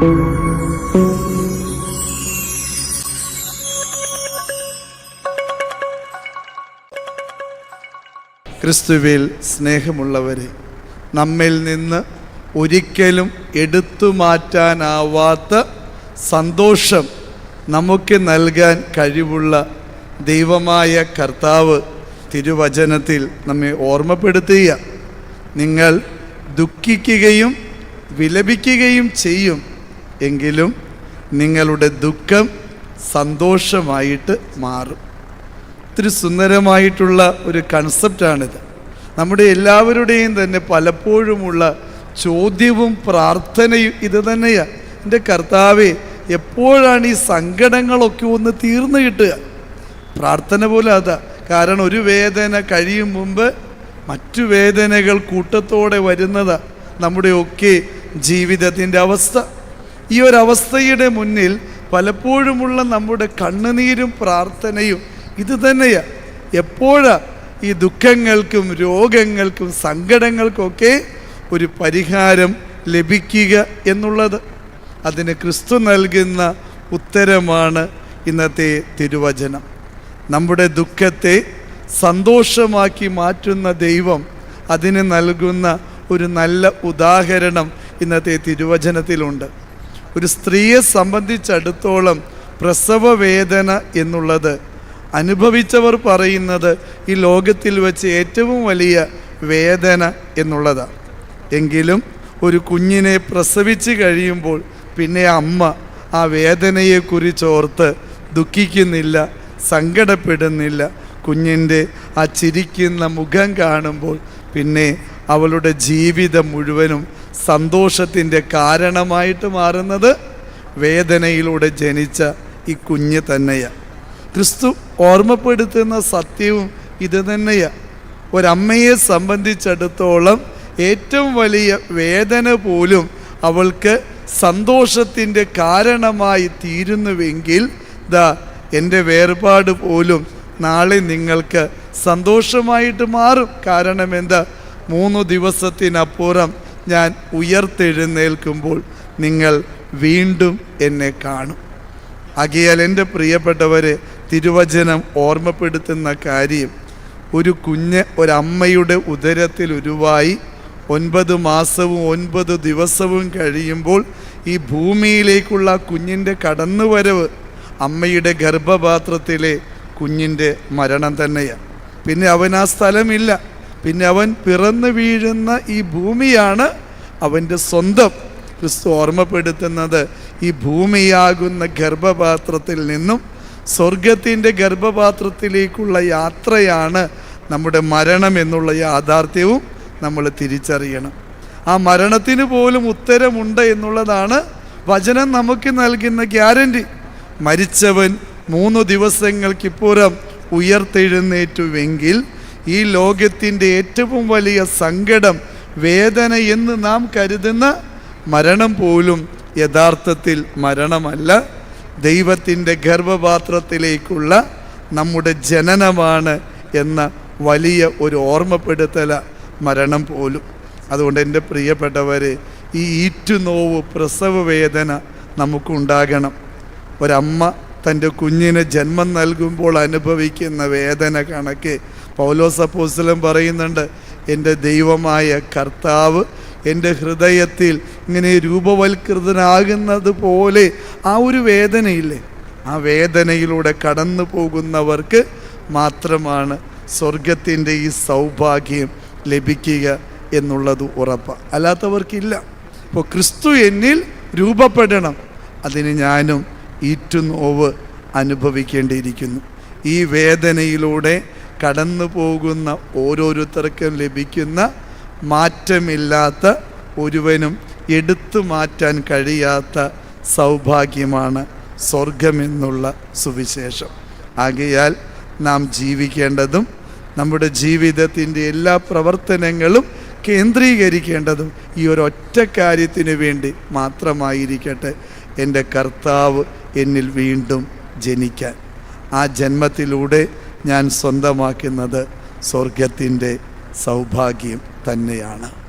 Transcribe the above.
ക്രിസ്തുവിൽ സ്നേഹമുള്ളവരെ നമ്മിൽ നിന്ന് ഒരിക്കലും എടുത്തു മാറ്റാനാവാത്ത സന്തോഷം നമുക്ക് നൽകാൻ കഴിവുള്ള ദൈവമായ കർത്താവ് തിരുവചനത്തിൽ നമ്മെ ഓർമ്മപ്പെടുത്തുക. നിങ്ങൾ ദുഃഖിക്കുകയും വിലപിക്കുകയും ചെയ്യും. എങ്കിലും നിങ്ങളുടെ ദുഃഖം സന്തോഷമായിട്ട് മാറും. ഒത്തിരി സുന്ദരമായിട്ടുള്ള ഒരു കൺസെപ്റ്റാണിത് നമ്മുടെ എല്ലാവരുടെയും തന്നെ പലപ്പോഴുമുള്ള ചോദ്യവും പ്രാർത്ഥനയും ഇത് തന്നെയാണ് എന്റെ കർത്താവെ എപ്പോഴാണ് ഈ സങ്കടങ്ങളൊക്കെ ഒന്ന് തീർന്നു കിട്ടുക? പ്രാർത്ഥന പോലെ അതാ. കാരണം ഒരു വേദന കഴിയും മുമ്പ് മറ്റു വേദനകൾ കൂട്ടത്തോടെ വരുന്നതാണ് നമ്മുടെയൊക്കെ ജീവിതത്തിന്റെ അവസ്ഥ. ഈ ഒരു അവസ്ഥയുടെ മുന്നിൽ പലപ്പോഴുമുള്ള നമ്മുടെ കണ്ണുനീരും പ്രാർത്ഥനയും ഇത് തന്നെയാ. എപ്പോഴാ ഈ ദുഃഖങ്ങൾക്കും രോഗങ്ങൾക്കും സങ്കടങ്ങൾക്കൊക്കെ ഒരു പരിഹാരം ലഭിക്കുക എന്നുള്ളത്? അതിന് ക്രിസ്തു നൽകുന്ന ഉത്തരമാണ് ഇന്നത്തെ തിരുവചനം. നമ്മുടെ ദുഃഖത്തെ സന്തോഷമാക്കി മാറ്റുന്ന ദൈവം അതിന് നൽകുന്ന ഒരു നല്ല ഉദാഹരണം ഇന്നത്തെ തിരുവചനത്തിലുണ്ട്. ഒരു സ്ത്രീയെ സംബന്ധിച്ചിടത്തോളം പ്രസവ വേദന എന്നുള്ളത് അനുഭവിച്ചവർ പറയുന്നത് ഈ ലോകത്തിൽ വെച്ച് ഏറ്റവും വലിയ വേദന എന്നുള്ളതാണ് എങ്കിലും ഒരു കുഞ്ഞിനെ പ്രസവിച്ച് കഴിയുമ്പോൾ പിന്നെ അമ്മ ആ വേദനയെക്കുറിച്ച് ഓർത്ത് ദുഃഖിക്കുന്നില്ല സങ്കടപ്പെടുന്നില്ല. കുഞ്ഞിന്റെ ആ ചിരിക്കുന്ന മുഖം കാണുമ്പോൾ പിന്നെ അവളുടെ ജീവിതം മുഴുവനും സന്തോഷത്തിന്റെ കാരണമായിട്ട് മാറുന്നത് വേദനയിലൂടെ ജനിച്ച ഈ കുഞ്ഞ് തന്നെയാണ് ക്രിസ്തു ഓർമ്മപ്പെടുത്തുന്ന സത്യവും ഇത് തന്നെയാണ് ഒരമ്മയെ സംബന്ധിച്ചിടത്തോളം ഏറ്റവും വലിയ വേദന പോലും അവൾക്ക് സന്തോഷത്തിന്റെ കാരണമായി തീരുന്നുവെങ്കിൽ ദാ എന്റെ വേർപാട് പോലും നാളെ നിങ്ങൾക്ക് സന്തോഷമായിട്ട് മാറും. കാരണം എന്താ? മൂന്ന് ദിവസത്തിനപ്പുറം ഞാൻ ഉയർത്തെഴുന്നേൽക്കുമ്പോൾ നിങ്ങൾ വീണ്ടും എന്നെ കാണും. അകിയാൽ എന്റെ പ്രിയപ്പെട്ടവരെ തിരുവചനം ഓർമ്മപ്പെടുത്തുന്ന കാര്യം ഒരു കുഞ്ഞ് ഒരമ്മയുടെ ഉദരത്തിൽ ഉരുവായി ഒൻപത് മാസവും ഒൻപത് ദിവസവും കഴിയുമ്പോൾ ഈ ഭൂമിയിലേക്കുള്ള കുഞ്ഞിന്റെ കടന്നുവരവ് അമ്മയുടെ ഗർഭപാത്രത്തിലെ കുഞ്ഞിന്റെ മരണം തന്നെയാണ്. പിന്നെ അവൻ ആ സ്ഥലമില്ല. പിന്നെ അവൻ പിറന്നു വീഴുന്ന ഈ ഭൂമിയാണ് അവന്റെ സ്വന്തം. ക്രിസ്തു ഓർമ്മപ്പെടുത്തുന്നത് ഈ ഭൂമിയാകുന്ന ഗർഭപാത്രത്തിൽ നിന്നും സ്വർഗത്തിന്റെ ഗർഭപാത്രത്തിലേക്കുള്ള യാത്രയാണ് നമ്മുടെ മരണം എന്നുള്ള യാഥാർത്ഥ്യവും നമ്മൾ തിരിച്ചറിയണം. ആ മരണത്തിന് പോലും ഉത്തരമുണ്ട് എന്നുള്ളതാണ് വചനം നമുക്ക് നൽകുന്ന ഗ്യാരണ്ടി മരിച്ചവൻ മൂന്ന് ദിവസങ്ങൾക്കിപ്പുറം ഉയർത്തെഴുന്നേറ്റുവെങ്കിൽ ഈ ലോകത്തിന്റെ ഏറ്റവും വലിയ സങ്കടം വേദന എന്ന് നാം കരുതുന്ന മരണം പോലും യഥാർത്ഥത്തിൽ മരണമല്ല. ദൈവത്തിന്റെ ഗർഭപാത്രത്തിലേക്കുള്ള നമ്മുടെ ജനനമാണ് എന്ന വലിയ ഒരു ഓർമ്മപ്പെടുത്തല മരണം പോലും. അതുകൊണ്ട് എന്റെ പ്രിയപ്പെട്ടവരെ ഈ ഈറ്റുനോവ് പ്രസവ വേദന നമുക്കുണ്ടാകണം. ഒരമ്മ തന്റെ കുഞ്ഞിന് ജന്മം നൽകുമ്പോൾ അനുഭവിക്കുന്ന വേദന കണക്ക് പൗലോസ് അപ്പോസ്തലൻ പറയുന്നുണ്ട് എന്റെ ദൈവമായ കർത്താവ് എന്റെ ഹൃദയത്തിൽ ഇങ്ങനെ രൂപവൽകൃതനാകുന്നത് പോലെ ആ ഒരു വേദനയില്ലേ? ആ വേദനയിലൂടെ കടന്നു പോകുന്നവർക്ക് മാത്രമാണ് സ്വർഗത്തിന്റെ ഈ സൗഭാഗ്യം ലഭിക്കുക എന്നുള്ളത് ഉറപ്പാണ് അല്ലാത്തവർക്കില്ല. ഇപ്പോൾ ക്രിസ്തു എന്നിൽ രൂപപ്പെടണം. അതിന് ഞാനും ഈറ്റുനോവ് അനുഭവിക്കേണ്ടിയിരിക്കുന്നു. ഈ വേദനയിലൂടെ കടന്നു പോകുന്ന ഓരോരുത്തർക്കും ലഭിക്കുന്ന മാറ്റമില്ലാത്ത ഒരുവനും എടുത്തു മാറ്റാൻ കഴിയാത്ത സൗഭാഗ്യമാണ് സ്വർഗമെന്നുള്ള സുവിശേഷം. ആകയാൽ നാം ജീവിക്കേണ്ടതും നമ്മുടെ ജീവിതത്തിന്റെ എല്ലാ പ്രവർത്തനങ്ങളും കേന്ദ്രീകരിക്കേണ്ടതും ഈ ഒരൊറ്റ കാര്യത്തിന് വേണ്ടി മാത്രമായിരിക്കട്ടെ. എന്റെ കർത്താവ് എന്നിൽ വീണ്ടും ജനിക്കാൻ. ആ ജന്മത്തിലൂടെ ഞാൻ സ്വന്തമാക്കുന്നത് സ്വർഗത്തിന്റെ സൗഭാഗ്യം തന്നെയാണ്.